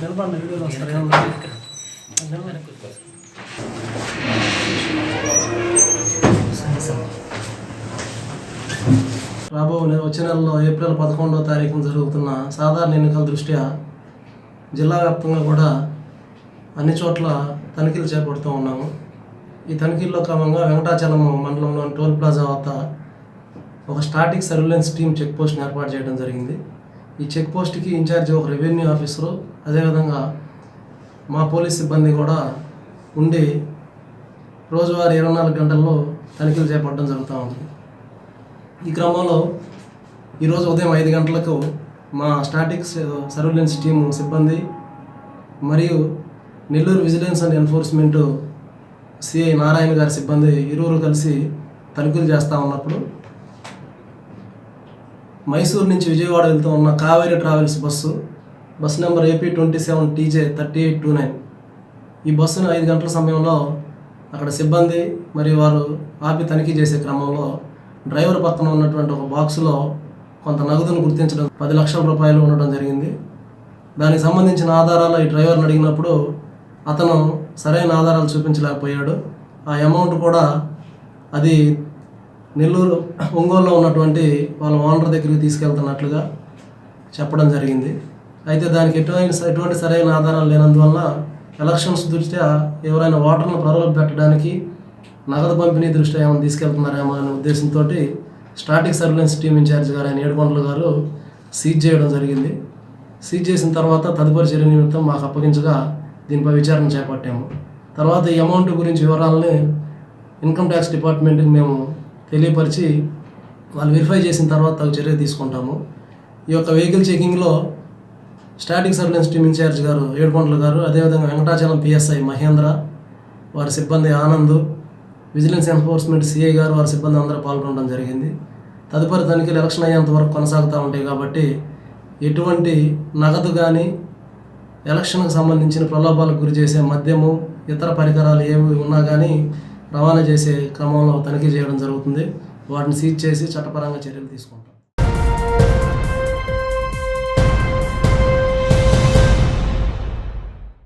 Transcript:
నిలబడి వీడియోలో రాబో వచ్చే నెలలో ఏప్రిల్ పదకొండవ తారీఖున జరుగుతున్న సాధారణ ఎన్నికల దృష్ట్యా జిల్లా వ్యాప్తంగా కూడా అన్ని చోట్ల తనిఖీలు చేపడుతూ ఉన్నాము. ఈ తనిఖీల్లో క్రమంగా వెంకటాచలం మండలంలోని టోల్ ప్లాజా వద్ద ఒక స్టాటిక్ సర్వేలెన్స్ టీమ్ చెక్ పోస్ట్ని ఏర్పాటు చేయడం జరిగింది. ఈ చెక్ పోస్ట్కి ఇన్ఛార్జ్ ఒక రెవెన్యూ ఆఫీసరు అదేవిధంగా మా పోలీస్ సిబ్బంది కూడా ఉండి రోజువారీ ఇరవై నాలుగు గంటల్లో తనిఖీలు చేపట్టడం జరుగుతూ ఉంది. ఈ క్రమంలో ఈరోజు ఉదయం ఐదు గంటలకు మా స్టాటిక్స్ సర్వేలెన్స్ టీము సిబ్బంది మరియు Nellore vigilance and enforcement CI Narayana గారి సిబ్బంది ఇరువురు కలిసి తనిఖీలు చేస్తూ ఉన్నప్పుడు మైసూరు నుంచి విజయవాడ వెళ్తూ ఉన్న Kaveri travels bus bus number AP twenty seven TJ thirty eight two nine. ఈ బస్సును ఐదు గంటల సమయంలో అక్కడ సిబ్బంది మరియు వారు ఆపి తనిఖీ చేసే క్రమంలో డ్రైవర్ పక్కన ఉన్నటువంటి ఒక బాక్సులో కొంత నగదును గుర్తించడం పది లక్షల రూపాయలు ఉండడం జరిగింది. దానికి సంబంధించిన ఆధారాలు ఈ డ్రైవర్ని అడిగినప్పుడు అతను సరైన ఆధారాలు చూపించలేకపోయాడు. ఆ అమౌంట్ కూడా అది నెల్లూరు ఒంగోలులో ఉన్నటువంటి వాళ్ళ ఓనర్ దగ్గరికి తీసుకెళ్తున్నట్లుగా చెప్పడం జరిగింది. అయితే దానికి ఎటువంటి ఎటువంటి సరైన ఆధారాలు లేనందువల్ల ఎలక్షన్స్ దృష్ట్యా ఎవరైనా ఓటర్లను ప్రలోభ పెట్టడానికి నగదు పంపిణీ దృష్ట్యా ఏమైనా తీసుకెళ్తున్నారేమో అనే ఉద్దేశంతో స్టాటిక్ సర్వేలెన్స్ టీమ్ ఇన్ఛార్జ్ గారు ఆయన ఏడుకొండల గారు సీజ్ చేయడం జరిగింది. సీజ్ చేసిన తర్వాత తదుపరి చర్య నిమిత్తం మాకు అప్పగించగా దీనిపై విచారణ చేపట్టాము. తర్వాత ఈ అమౌంట్ గురించి వివరాలని ఇన్కమ్ ట్యాక్స్ డిపార్ట్మెంట్కి మేము తెలియపరిచి వాళ్ళు వెరిఫై చేసిన తర్వాత తగు చర్య తీసుకుంటాము. ఈ యొక్క వెహికల్ చెకింగ్లో స్టాటిక్ సర్వేలెన్స్ టీమ్ ఇన్ఛార్జ్ గారు ఏడుకొండల గారు అదేవిధంగా వెంకటాచలం పిఎస్ఐ మహేంద్ర వారి సిబ్బంది ఆనంద్ విజిలెన్స్ ఎన్ఫోర్స్మెంట్ సిఐ గారు వారి సిబ్బంది అందరూ పాల్గొనడం జరిగింది. తదుపరి తనిఖీలు ఎలక్షన్ అయ్యేంత వరకు కొనసాగుతూ ఉంటాయి కాబట్టి ఎటువంటి నగదు కానీ ఎలక్షన్కి సంబంధించిన ప్రలోభాలకు గురి చేసే మద్యము ఇతర పరికరాలు ఏవి ఉన్నా కానీ రవాణా చేసే క్రమంలో తనిఖీ చేయడం జరుగుతుంది. వాటిని సీజ్ చేసి చట్టపరంగా చర్యలు తీసుకుంటాం.